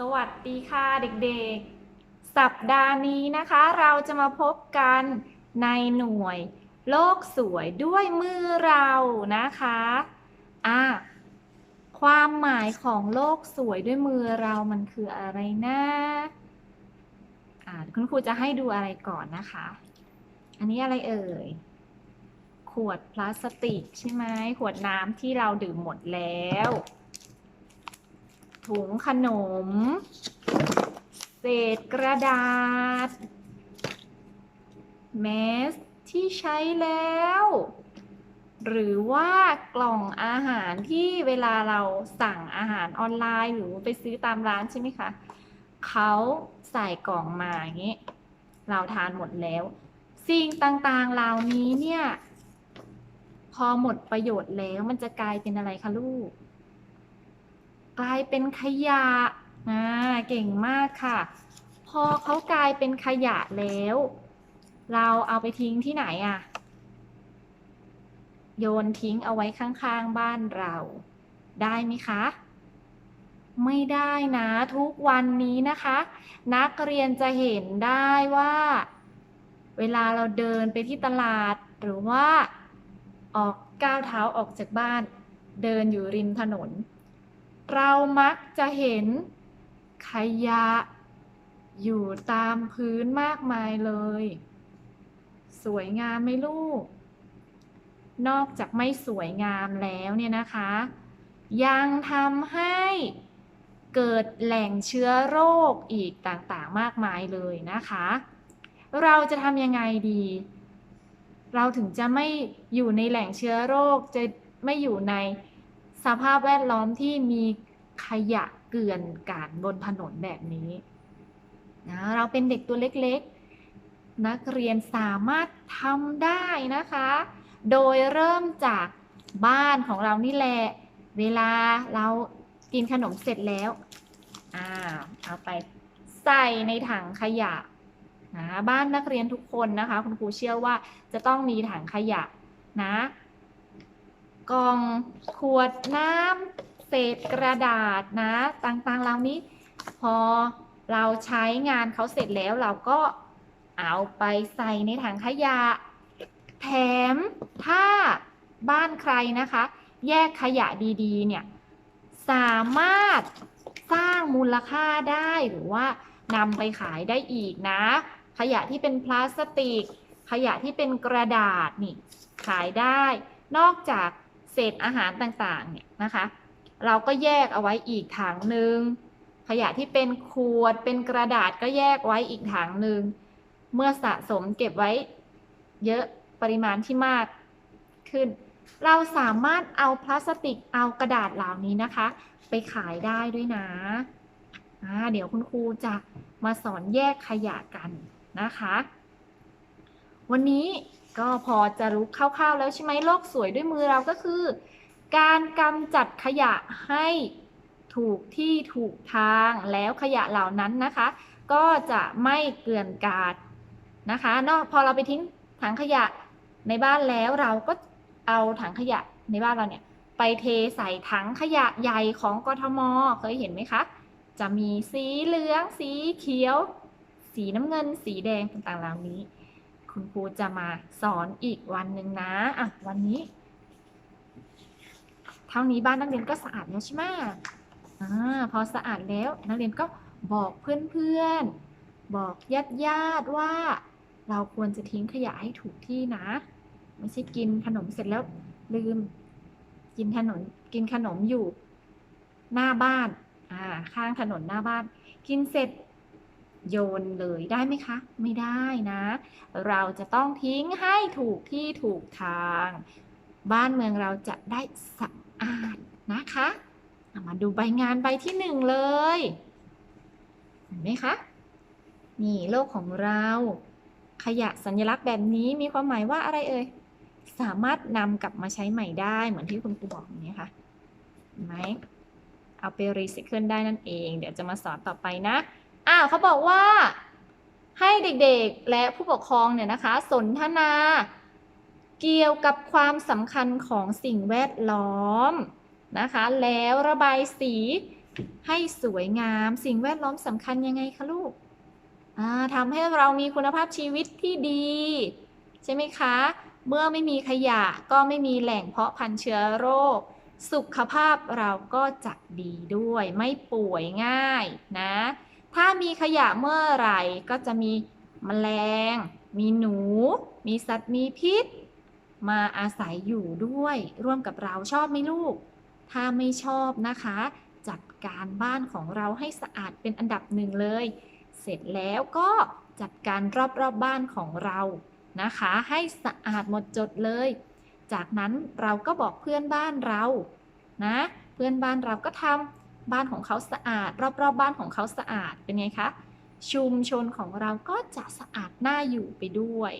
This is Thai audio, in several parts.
สวัสดีค่ะเด็กๆ สัปดาห์นี้นะคะ เราจะมาพบกันในหน่วย โลกสวยด้วยมือเรานะคะอะความหมายของโลกสวยด้วยมือเรามันคืออะไรนะอะคุณครูจะให้ดูอะไรก่อนนะคะ อันนี้อะไรเอ่ย ขวดพลาสติกใช่ไหมขวดน้ำที่เราดื่มหมดแล้ว ถุงขนม เศษกระดาษ แมสที่ใช้แล้ว หรือว่ากล่องอาหารที่เวลาเราสั่งอาหารออนไลน์ หรือไปซื้อตามร้านใช่ไหมคะ เขาใส่กล่องมาอย่างนี้ เราทานหมดแล้ว สิ่งต่างๆเหล่านี้เนี่ย พอหมดประโยชน์แล้วมันจะกลายเป็นอะไรคะลูก กลายเป็นขยะอ่าเก่งมากค่ะ พอเขากลายเป็นขยะแล้ว เราเอาไปทิ้งที่ไหนอะโยนทิ้งเอาไว้ข้างๆบ้านเรา ได้ไหมคะไม่ได้นะทุกวันนี้นะคะ นักเรียนจะเห็นได้ว่า เวลาเราเดินไปที่ตลาด หรือว่าออกก้าวเท้าออกจากบ้าน เดินอยู่ริมถนน เรามักจะเห็นขยะ อยู่ตามพื้นมากมายเลย สวยงามไหมลูก นอกจากไม่สวยงามแล้วเนี่ยนะคะ ยังทำให้เกิดแหล่งเชื้อโรคอีกต่างๆ มากมายเลยนะคะ เราจะทำยังไงดี เราถึงจะไม่อยู่ในแหล่งเชื้อโรคจะไม่อยู่ใน สภาพแวดล้อมที่มีขยะเกลื่อนกาดบนถนนแบบนี้นะเราเป็นเด็กตัวเล็กๆ นักเรียนสามารถทำได้นะคะ โดยเริ่มจากบ้านของเรานี่แหละ เวลาเรากินขนมเสร็จแล้วอ่าเอาไปใส่ในถังขยะนะบ้านนักเรียนทุกคนนะคะ คุณครูเชื่อว่าจะต้องมีถังขยะนะ กล่องขวดน้ำเศษกระดาษนะ ต่างๆเหล่านี้ พอเราใช้งานเขาเสร็จแล้วเราก็เอาไปใส่ในถังขยะ แถมถ้าบ้านใครนะคะ แยกขยะดีๆ เนี่ย สามารถสร้างมูลค่าได้หรือว่านำไปขายได้อีกนะ ขยะที่เป็นพลาสติก ขยะที่เป็นกระดาษนี่ขายได้ นอกจาก เศษอาหารต่างๆเนี่ยนะคะ เราก็แยกเอาไว้อีกถังหนึ่งขยะที่เป็นขวดเป็นกระดาษก็แยกไว้อีกถังหนึ่งเมื่อสะสมเก็บไว้ เยอะปริมาณที่มากขึ้น เราสามารถเอาพลาสติกเอากระดาษเหล่านี้นะคะ ไปขายได้ด้วยนะเดี๋ยวคุณครูจะมาสอนแยกขยะกันนะคะ วันนี้ ก็พอจะรู้คร่าวๆแล้วใช่ไหมโลกสวยด้วยมือเราก็คือ การกำจัดขยะให้ถูกที่ถูกทางแล้วขยะเหล่านั้นนะคะ ก็จะไม่เกลื่อนกาดนะคะนอกพอเราไปทิ้งถังขยะในบ้านแล้วเราก็เอาถังขยะในบ้านเราเนี่ยไปเทใส่ถังขยะใหญ่ของกทมเคยเห็นไหมคะ จะมีสีเหลือง สีเขียว สีน้ำเงิน สีแดงต่างๆเหล่านี้ คุณครูจะมาสอนอีกวันหนึ่งนะอะวันนี้ เท่านี้บ้านนักเรียนก็สะอาดแล้วใช่ไหมอ่าพอสะอาดแล้วนักเรียนก็บอกเพื่อนๆ บอกญาติญาติๆว่า เราควรจะทิ้งขยะให้ถูกที่นะ ไม่ใช่กินขนมเสร็จแล้วลืม กินขนมกินขนมอยู่หน้าบ้านอ่าข้างถนนหน้าบ้าน กินเสร็จ โยนเลยได้ไหมคะ ไม่ได้นะ เราจะต้องทิ้งให้ถูกที่ถูกทาง บ้านเมืองเราจะได้สะอาดนะคะามาดูใบงานใบที่หนึ่งเลยเห็นไหมคะ นี่โลกของเรา ขยะสัญลักษณ์แบบนี้มีความหมายว่าอะไรเอ่ย สามารถนำกลับมาใช้ใหม่ได้เหมือนที่คุณครูบอกอย่างนี้ค่ะเห็นไหมเอาไปรีไซเคิลได้นั่นเอง เดี๋ยวจะมาสอนต่อไปนะ อ้าเขาบอกว่าให้เด็กๆและผู้ปกครองเนี่ยนะคะ สนทนา เกี่ยวกับความสำคัญของสิ่งแวดล้อมนะคะ แล้วระบายสีให้สวยงาม สิ่งแวดล้อมสำคัญยังไงคะลูกทำให้เรามีคุณภาพชีวิตที่ดี ใช่ไหมคะ เมื่อไม่มีขยะก็ไม่มีแหล่งเพาะพันธุ์เชื้อโรค สุขภาพเราก็จะดีด้วย ไม่ป่วยง่ายนะ ถ้ามีขยะเมื่อไหร่ก็จะมีแมลง มีหนู มีสัตว์มีพิษ มาอาศัยอยู่ด้วย ร่วมกับเราชอบไหมลูก ถ้าไม่ชอบนะคะ จัดการบ้านของเราให้สะอาดเป็นอันดับหนึ่งเลย เสร็จแล้วก็จัดการรอบๆบบ้านของเรานะคะ ให้สะอาดหมดจดเลย จากนั้นเราก็บอกเพื่อนบ้านเรานะ เพื่อนบ้านเราก็ทำ บ้านของเขาสะอาด รอบๆบบ้านของเขาสะอาดเป็นไงคะชุมชนของเราก็จะสะอาดน่าอยู่ไปด้วย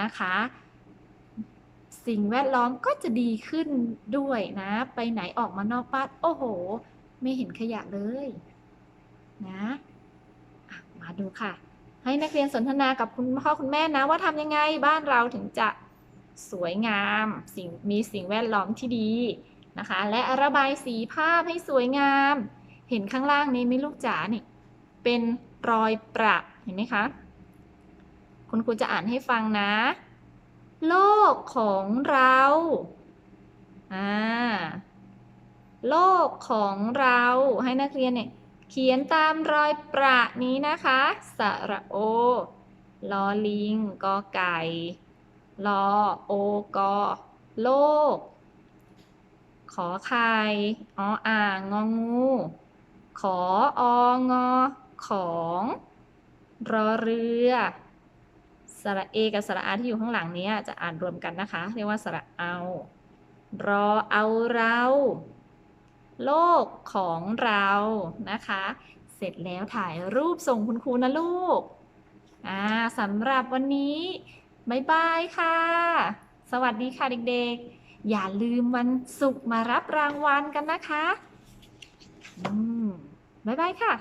นะคะ สิ่งแวดล้อมก็จะดีขึ้นด้วยนะ ไปไหนออกมานอกบ้านโอ้โห ไม่เห็นขยะเลยนะะมาดูค่ะ ให้นักเรียนสนทนากับคุณพ่อคุณแม่นะว่าทำยังไงบ้านเราถึงจะสวยงามสิ่งมีสิ่งแวดล้อมที่ดี นะคะ และระบายสีภาพให้สวยงาม เห็นข้างล่างนี้ไหม่ลูกจ๋านี่เป็นรอยประเห็นไหมคะ คุณครูจะอ่านให้ฟังนะ โลกของเราอ่าโลกของเราให้นักเรียนเนี่ยเขียนตามรอยประนี้นะคะ สระโอลอลิงกอไก่ลอโอกอโลก ขอไข่ออ่างงองู ขอองอ ของ รอเรือสระเอกับสระอาที่อยู่ข้างหลังนี้จะอ่านรวมกันนะคะ เรียกว่าสระเอา รอเอาเรา โลกของเรานะคะ เสร็จแล้วถ่ายรูปส่งคุณครูนะลูกอ่าสำหรับวันนี้ บ๊ายบายค่ะ สวัสดีค่ะเด็กๆ อย่าลืมวันศุกร์มารับรางวัลกันนะคะ อืมบายบายค่ะ